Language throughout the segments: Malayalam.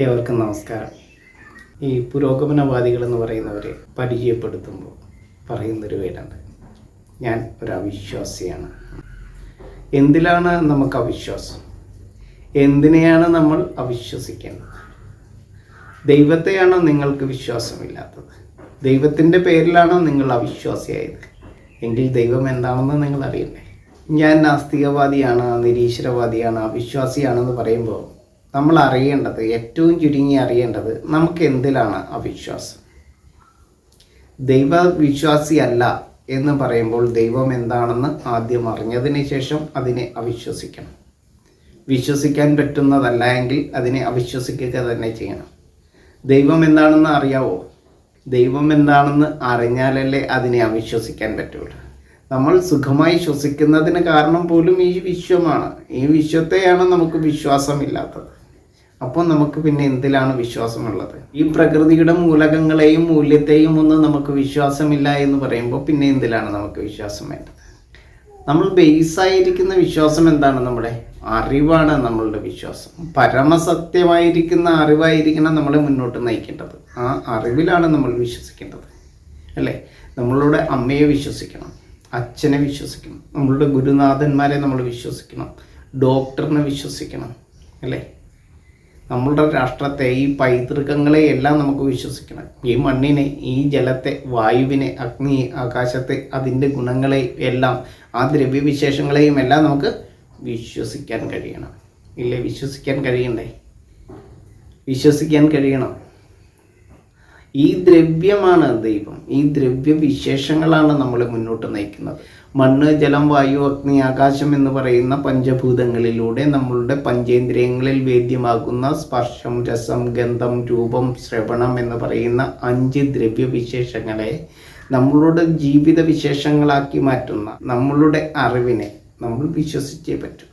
ഏവർക്കും നമസ്കാരം. ഈ പുരോഗമനവാദികൾ എന്ന് പറയുന്നവരെ പരിചയപ്പെടുത്തുമ്പോൾ പറയുന്നൊരു പേരുണ്ട് ഞാൻ ഒരു അവിശ്വാസിയാണ്. എന്തിലാണ് നമുക്ക് അവിശ്വാസം? എന്തിനെയാണ് നമ്മൾ അവിശ്വസിക്കുന്നത് ദൈവത്തെയാണോ നിങ്ങൾക്ക് വിശ്വാസമില്ലാത്തത്? ദൈവത്തിന്റെ പേരിലാണോ നിങ്ങൾ അവിശ്വാസിയായത്? എങ്കിൽ ദൈവം എന്താണെന്ന് നിങ്ങൾ അറിയണ്ടേ ഞാൻ നാസ്തികവാദിയാണ് നിരീശ്വരവാദിയാണ് അവിശ്വാസിയാണെന്ന് പറയുമ്പോൾ നമ്മൾ അറിയേണ്ടത് ഏറ്റവും ചുരുങ്ങി അറിയേണ്ടത് നമുക്ക് എന്തിലാണ് അവിശ്വാസം? ദൈവവിശ്വാസി അല്ല എന്ന് പറയുമ്പോൾ ദൈവം എന്താണെന്ന് ആദ്യം അറിഞ്ഞതിന് ശേഷം അതിനെ അവിശ്വസിക്കണം. വിശ്വസിക്കാൻ പറ്റുന്നതല്ല എങ്കിൽ അതിനെ അവിശ്വസിക്കുക തന്നെ ചെയ്യണം. ദൈവം എന്താണെന്ന് അറിയാവോ? ദൈവം എന്താണെന്ന് അറിഞ്ഞാലല്ലേ അതിനെ അവിശ്വസിക്കാൻ പറ്റുള്ളൂ. നമ്മൾ സുഖമായി ശ്വസിക്കുന്നതിന് കാരണം പോലും ഈ വിശ്വമാണ്. ഈ വിശ്വത്തെയാണ് നമുക്ക് വിശ്വാസമില്ലാത്തത്. അപ്പോൾ നമുക്ക് പിന്നെ എന്തിലാണ് വിശ്വാസമുള്ളത്? ഈ പ്രകൃതിയുടെ മൂലകങ്ങളെയും മൂല്യത്തെയും ഒന്നും നമുക്ക് വിശ്വാസമില്ല എന്ന് പറയുമ്പോൾ പിന്നെ എന്തിലാണ് നമുക്ക് വിശ്വാസം വേണ്ടത്? നമ്മൾ ബേസായിരിക്കുന്ന വിശ്വാസം എന്താണ് നമ്മുടെ? അറിവാണ് നമ്മളുടെ വിശ്വാസം. പരമസത്യമായിരിക്കുന്ന അറിവായിരിക്കണം നമ്മളെ മുന്നോട്ട് നയിക്കേണ്ടത്. ആ അറിവിലാണ് നമ്മൾ വിശ്വസിക്കേണ്ടത്. അല്ലേ? നമ്മളുടെ അമ്മയെ വിശ്വസിക്കണം. അച്ഛനെ വിശ്വസിക്കണം. നമ്മളുടെ ഗുരുനാഥന്മാരെ നമ്മൾ വിശ്വസിക്കണം. ഡോക്ടറിനെ വിശ്വസിക്കണം. അല്ലേ? നമ്മളുടെ രാഷ്ട്രത്തെ ഈ പൈതൃകങ്ങളെ എല്ലാം നമുക്ക് വിശ്വസിക്കണം. ഈ മണ്ണിനെ ഈ ജലത്തെ വായുവിനെ അഗ്നിയെ ആകാശത്തെ അതിന്റെ ഗുണങ്ങളെ എല്ലാം ആ ദ്രവ്യവിശേഷങ്ങളെയും എല്ലാം നമുക്ക് വിശ്വസിക്കാൻ കഴിയണം. ഇല്ലേ? വിശ്വസിക്കാൻ കഴിയണ്ടേ? വിശ്വസിക്കാൻ കഴിയണം. ഈ ദ്രവ്യമാണ് ദൈവം. ഈ ദ്രവ്യ വിശേഷങ്ങളാണ് നമ്മളെ മുന്നോട്ട് നയിക്കുന്നത്. മണ്ണ് ജലം വായു അഗ്നി ആകാശം എന്ന് പറയുന്ന പഞ്ചഭൂതങ്ങളിലൂടെ നമ്മളുടെ പഞ്ചേന്ദ്രിയങ്ങളിൽ വേദ്യമാകുന്ന സ്പർശം രസം ഗന്ധം രൂപം ശ്രവണം എന്ന് പറയുന്ന അഞ്ച് ദ്രവ്യ വിശേഷങ്ങളെ നമ്മളുടെ ജീവിത വിശേഷങ്ങളാക്കി മാറ്റുന്ന നമ്മളുടെ അറിവിനെ നമ്മൾ വിശ്വസിച്ചേ പറ്റൂ.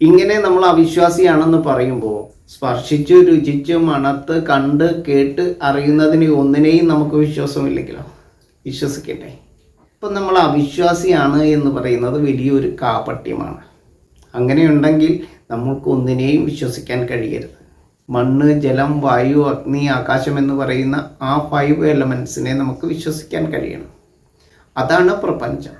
ഇങ്ങനെ നമ്മൾ അവിശ്വാസിയാണെന്ന് പറയുമ്പോൾ സ്പർശിച്ച് രുചിച്ചു മണത്ത് കണ്ട് കേട്ട് അറിയുന്നതിന് ഒന്നിനെയും നമുക്ക് വിശ്വാസമില്ലെങ്കിലോ? വിശ്വസിക്കട്ടെ. ഇപ്പം നമ്മൾ അവിശ്വാസിയാണ് എന്ന് പറയുന്നത് വലിയൊരു കാപട്യമാണ്. അങ്ങനെയുണ്ടെങ്കിൽ നമ്മൾക്ക് ഒന്നിനെയും വിശ്വസിക്കാൻ കഴിയരുത്. മണ്ണ് ജലം വായു അഗ്നി ആകാശം എന്ന് പറയുന്ന ആ ഫൈവ് എലമെൻസിനെ നമുക്ക് വിശ്വസിക്കാൻ കഴിയണം. അതാണ് പ്രപഞ്ചം.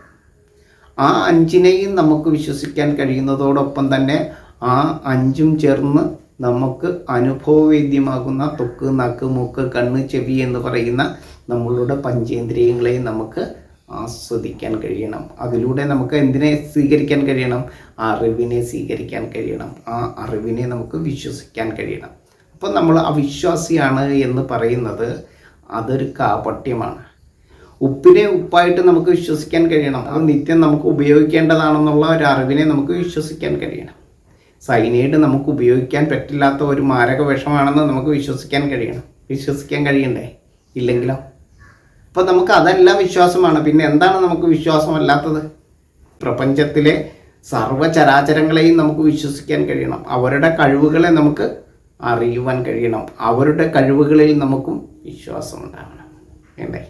ആ അഞ്ചിനെയും നമുക്ക് വിശ്വസിക്കാൻ കഴിയുന്നതോടൊപ്പം തന്നെ ആ അഞ്ചും ചേർന്ന് നമുക്ക് അനുഭവവേദ്യമാകുന്ന തൊക്ക് നക്ക് മൂക്ക് കണ്ണ് ചെവി എന്ന് പറയുന്ന നമ്മളുടെ പഞ്ചേന്ദ്രിയങ്ങളെ നമുക്ക് ആസ്വദിക്കാൻ കഴിയണം. അതിലൂടെ നമുക്ക് എന്തിനെ സ്വീകരിക്കാൻ കഴിയണം? അറിവിനെ സ്വീകരിക്കാൻ കഴിയണം. ആ അറിവിനെ നമുക്ക് വിശ്വസിക്കാൻ കഴിയണം. അപ്പോൾ നമ്മൾ അവിശ്വാസിയാണ് എന്ന് പറയുന്നത് അതൊരു കാപട്യമാണ്. ഉപ്പിനെ ഉപ്പായിട്ട് നമുക്ക് വിശ്വസിക്കാൻ കഴിയണം. അത് നിത്യം നമുക്ക് ഉപയോഗിക്കേണ്ടതാണെന്നുള്ള ഒരു അറിവിനെ നമുക്ക് വിശ്വസിക്കാൻ കഴിയണം. സൈനൈഡ് നമുക്ക് ഉപയോഗിക്കാൻ പറ്റില്ലാത്ത ഒരു മാരക വിഷമാണെന്ന് നമുക്ക് വിശ്വസിക്കാൻ കഴിയണം. വിശ്വസിക്കാൻ കഴിയണ്ടേ? ഇല്ലെങ്കിലോ? അപ്പോൾ നമുക്ക് അതെല്ലാം വിശ്വാസമാണ്. പിന്നെ എന്താണ് നമുക്ക് വിശ്വാസമല്ലാത്തത്? പ്രപഞ്ചത്തിലെ സർവചരാചരങ്ങളെയും നമുക്ക് വിശ്വസിക്കാൻ കഴിയണം. അവരുടെ കഴിവുകളെ നമുക്ക് അറിയുവാൻ കഴിയണം. അവരുടെ കഴിവുകളിൽ നമുക്കും വിശ്വാസം ഉണ്ടാവണം വേണ്ടേ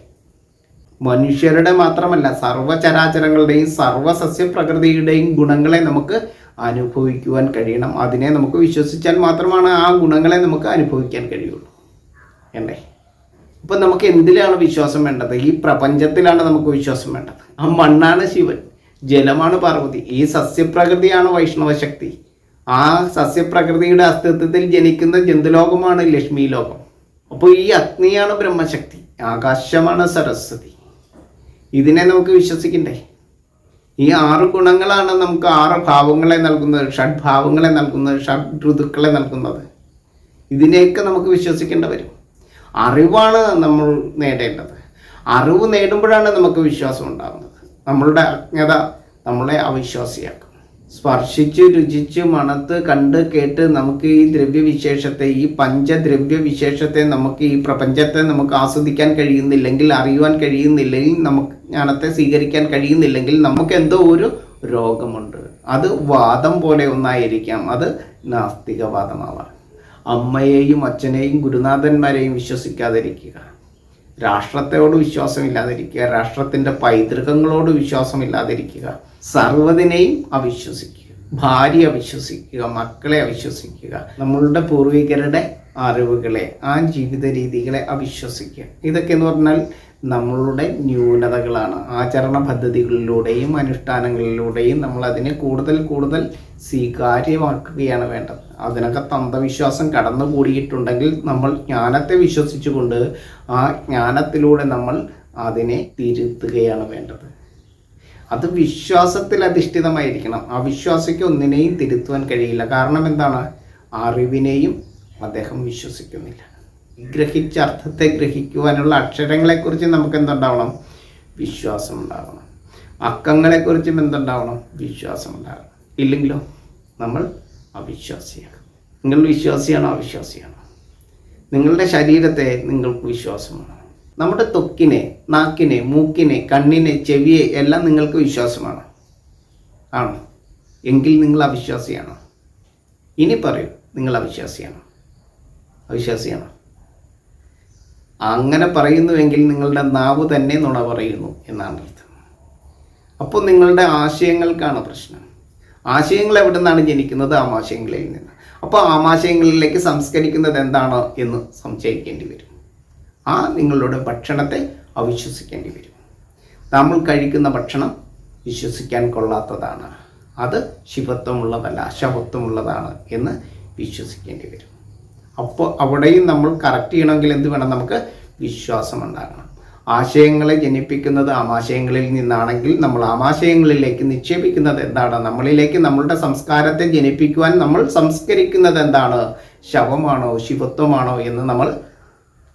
മനുഷ്യരുടെ മാത്രമല്ല സർവചരാചരങ്ങളുടെയും സർവസസ്യപ്രകൃതിയുടെയും ഗുണങ്ങളെ നമുക്ക് അനുഭവിക്കുവാൻ കഴിയണം. അതിനെ നമുക്ക് വിശ്വസിച്ചാൽ മാത്രമാണ് ആ ഗുണങ്ങളെ നമുക്ക് അനുഭവിക്കാൻ കഴിയുള്ളൂ. അല്ലേ? ഇപ്പം നമുക്ക് എന്തിലാണ് വിശ്വാസം വേണ്ടത്? ഈ പ്രപഞ്ചത്തിലാണ് നമുക്ക് വിശ്വാസം വേണ്ടത്. ആ മണ്ണാണ് ശിവൻ. ജലമാണ് പാർവതി. ഈ സസ്യപ്രകൃതിയാണ് വൈഷ്ണവ ശക്തി ആ സസ്യപ്രകൃതിയുടെ അസ്തിത്വത്തിൽ ജനിക്കുന്ന ജന്തുലോകമാണ് ലക്ഷ്മി ലോകം അപ്പോൾ ഈ അഗ്നിയാണ് ബ്രഹ്മശക്തി. ആകാശമാണ് സരസ്വതി. ഇതിനെ നമുക്ക് വിശ്വസിക്കണ്ടേ? ഈ ആറ് ഗുണങ്ങളാണ് നമുക്ക് ആറ് ഭാവങ്ങളെ നൽകുന്നത് ഷഡ്ഭാവങ്ങളെ നൽകുന്നത് ഷഡ് ഋതുക്കളെ നൽകുന്നത്. ഇതിനെയൊക്കെ നമുക്ക് വിശ്വസിക്കേണ്ട വരും. അറിവാണ് നമ്മൾ നേടേണ്ടത്. അറിവ് നേടുമ്പോഴാണ് നമുക്ക് വിശ്വാസം ഉണ്ടാകുന്നത്. നമ്മളുടെ അജ്ഞത നമ്മളെ അവിശ്വാസിയാക്കും. സ്പർശിച്ച് രുചിച്ച് മണത്ത് കണ്ട് കേട്ട് നമുക്ക് ഈ ദ്രവ്യവിശേഷത്തെ ഈ പഞ്ചദ്രവ്യവിശേഷത്തെ നമുക്ക് ഈ പ്രപഞ്ചത്തെ നമുക്ക് ആസ്വദിക്കാൻ കഴിയുന്നില്ലെങ്കിൽ അറിയുവാൻ കഴിയുന്നില്ലെങ്കിൽ നമുക്ക് ജ്ഞാനത്തെ സ്വീകരിക്കാൻ കഴിയുന്നില്ലെങ്കിൽ നമുക്ക് എന്തോ ഒരു രോഗമുണ്ട്. അത് വാദം പോലെ ഒന്നായിരിക്കാം. അത് നാസ്തികവാദമാവാം. അമ്മയെയും അച്ഛനെയും ഗുരുനാഥന്മാരെയും വിശ്വസിക്കാതിരിക്കുക. രാഷ്ട്രത്തോട് വിശ്വാസമില്ലാതിരിക്കുക രാഷ്ട്രത്തിന്റെ പൈതൃകങ്ങളോട് വിശ്വാസമില്ലാതിരിക്കുക സർവതിനെയും അവിശ്വസിക്കുക ഭാര്യ അവിശ്വസിക്കുക മക്കളെ അവിശ്വസിക്കുക നമ്മളുടെ പൂർവികരുടെ അറിവുകളെ ആ ജീവിത രീതികളെ അവിശ്വസിക്കുക. ഇതൊക്കെ എന്ന് പറഞ്ഞാൽ നമ്മളുടെ ന്യൂനതകളാണ്. ആചരണ പദ്ധതികളിലൂടെയും അനുഷ്ഠാനങ്ങളിലൂടെയും നമ്മൾ അതിനെ കൂടുതൽ കൂടുതൽ സ്വീകാര്യമാക്കുകയാണ് വേണ്ടത്. അതിനകത്ത് അന്ധവിശ്വാസം കടന്നുകൂടിയിട്ടുണ്ടെങ്കിൽ നമ്മൾ ജ്ഞാനത്തെ വിശ്വസിച്ചുകൊണ്ട് ആ ജ്ഞാനത്തിലൂടെ നമ്മൾ അതിനെ തിരുത്തുകയാണ് വേണ്ടത്. അത് വിശ്വാസത്തിൽ അധിഷ്ഠിതമായിരിക്കണം. ആ വിശ്വാസിക്ക് ഒന്നിനെയും തിരുത്തുവാൻ കഴിയില്ല. കാരണം എന്താണ്? അറിവിനെയും അദ്ദേഹം വിശ്വസിക്കുന്നില്ല. ഗ്രഹിച്ച അർത്ഥത്തെ ഗ്രഹിക്കുവാനുള്ള അക്ഷരങ്ങളെക്കുറിച്ച് നമുക്ക് എന്തുണ്ടാവണം വിശ്വാസം ഉണ്ടാവണം അക്കങ്ങളെക്കുറിച്ചും എന്തുണ്ടാവണം? വിശ്വാസം ഉണ്ടാവണം ഇല്ലെങ്കിലോ നമ്മൾ അവിശ്വാസിയാണ്. നിങ്ങൾ വിശ്വാസിയാണോ അവിശ്വാസിയാണോ? നിങ്ങളുടെ ശരീരത്തെ നിങ്ങൾക്ക് വിശ്വാസമാണ്. നമ്മുടെ തൊക്കിനെ നാക്കിനെ മൂക്കിനെ കണ്ണിനെ ചെവിയെ എല്ലാം നിങ്ങൾക്ക് വിശ്വാസമാണ്. ആണോ. എങ്കിൽ നിങ്ങൾ അവിശ്വാസിയാണോ? ഇനി പറയൂ നിങ്ങൾ അവിശ്വാസിയാണോ? അവിശ്വാസിയാണോ? അങ്ങനെ പറയുന്നുവെങ്കിൽ നിങ്ങളുടെ നാവ് തന്നെ നുണ പറയുന്നു എന്നാണ് അർത്ഥം. അപ്പോൾ നിങ്ങളുടെ ആശയങ്ങൾക്കാണ് പ്രശ്നം. ആശയങ്ങൾ എവിടെ നിന്നാണ് ജനിക്കുന്നത്? ആമാശയങ്ങളിൽ നിന്ന്. അപ്പോൾ ആമാശയങ്ങളിലേക്ക് സംസ്കരിക്കുന്നത് എന്താണ് എന്ന് സംശയിക്കേണ്ടി വരും. ആ നിങ്ങളുടെ ഭക്ഷണത്തെ അവിശ്വസിക്കേണ്ടി വരും. നമ്മൾ കഴിക്കുന്ന ഭക്ഷണം വിശ്വസിക്കാൻ കൊള്ളാത്തതാണ്. അത് ശിവത്വമുള്ളതല്ല ശവത്വമുള്ളതാണ് എന്ന് വിശ്വസിക്കേണ്ടി വരും. അപ്പോൾ അവിടെയും നമ്മൾ കറക്റ്റ് ചെയ്യണമെങ്കിൽ എന്ത് വേണം? നമുക്ക് വിശ്വാസം ഉണ്ടാകണം. ആശയങ്ങളെ ജനിപ്പിക്കുന്നത് ആമാശയങ്ങളിൽ നിന്നാണെങ്കിൽ നമ്മൾ ആമാശയങ്ങളിലേക്ക് നിക്ഷേപിക്കുന്നത് എന്താണ്? നമ്മളിലേക്ക് നമ്മളുടെ സംസ്കാരത്തെ ജനിപ്പിക്കുവാൻ നമ്മൾ സംസ്കരിക്കുന്നത് എന്താണ്? ശവമാണോ ശിവത്വമാണോ എന്ന് നമ്മൾ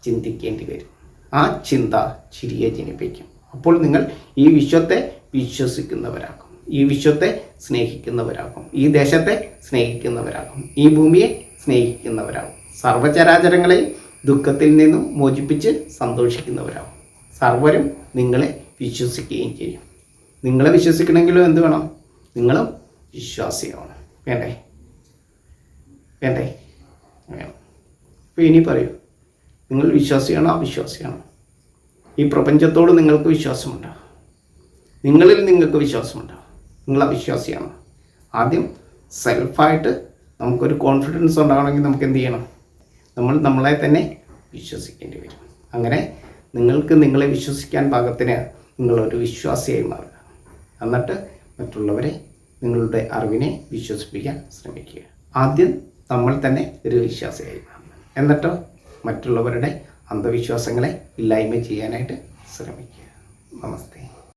ചിന്തിക്കേണ്ടി വരും. ആ ചിന്ത ചിരിയെ ജനിപ്പിക്കും. അപ്പോൾ നിങ്ങൾ ഈ വിശ്വത്തെ വിശ്വസിക്കുന്നവരാകും. ഈ വിശ്വത്തെ സ്നേഹിക്കുന്നവരാകും. ഈ ദേശത്തെ സ്നേഹിക്കുന്നവരാകും. ഈ ഭൂമിയെ സ്നേഹിക്കുന്നവരാകും. സർവചരാചരങ്ങളെ ദുഃഖത്തിൽ നിന്നും മോചിപ്പിച്ച് സന്തോഷിക്കുന്നവരാവും. സർവരും നിങ്ങളെ വിശ്വസിക്കുകയും ചെയ്യും. നിങ്ങളെ വിശ്വസിക്കണമെങ്കിലും എന്ത് വേണം? നിങ്ങളും വിശ്വാസിയാവണം വേണ്ടേ? വേണ്ടേ? വേണം. അപ്പോൾ ഇനി പറയൂ. നിങ്ങൾ വിശ്വാസിയാണോ അവിശ്വാസിയാണോ? ഈ പ്രപഞ്ചത്തോട് നിങ്ങൾക്ക് വിശ്വാസമുണ്ടോ? നിങ്ങളിൽ നിങ്ങൾക്ക് വിശ്വാസമുണ്ടോ? നിങ്ങൾ അവിശ്വാസിയാണോ? ആദ്യം സെൽഫായിട്ട് നമുക്കൊരു കോൺഫിഡൻസ് ഉണ്ടാകണമെങ്കിൽ നമുക്ക് എന്ത് ചെയ്യണം? നമ്മൾ നമ്മളെ തന്നെ വിശ്വസിക്കേണ്ടി വരും. അങ്ങനെ നിങ്ങൾക്ക് നിങ്ങളെ വിശ്വസിക്കാൻ പാകത്തിന് നിങ്ങളൊരു വിശ്വാസിയായി മാറുക. എന്നിട്ട് മറ്റുള്ളവരെ നിങ്ങളുടെ അറിവിനെ വിശ്വസിപ്പിക്കാൻ ശ്രമിക്കുക. ആദ്യം നമ്മൾ തന്നെ ഒരു വിശ്വാസിയായി മാറണം. എന്നിട്ട് മറ്റുള്ളവരുടെ അന്ധവിശ്വാസങ്ങളെ ഇല്ലായ്മ ചെയ്യാനായിട്ട് ശ്രമിക്കുക. നമസ്തേ.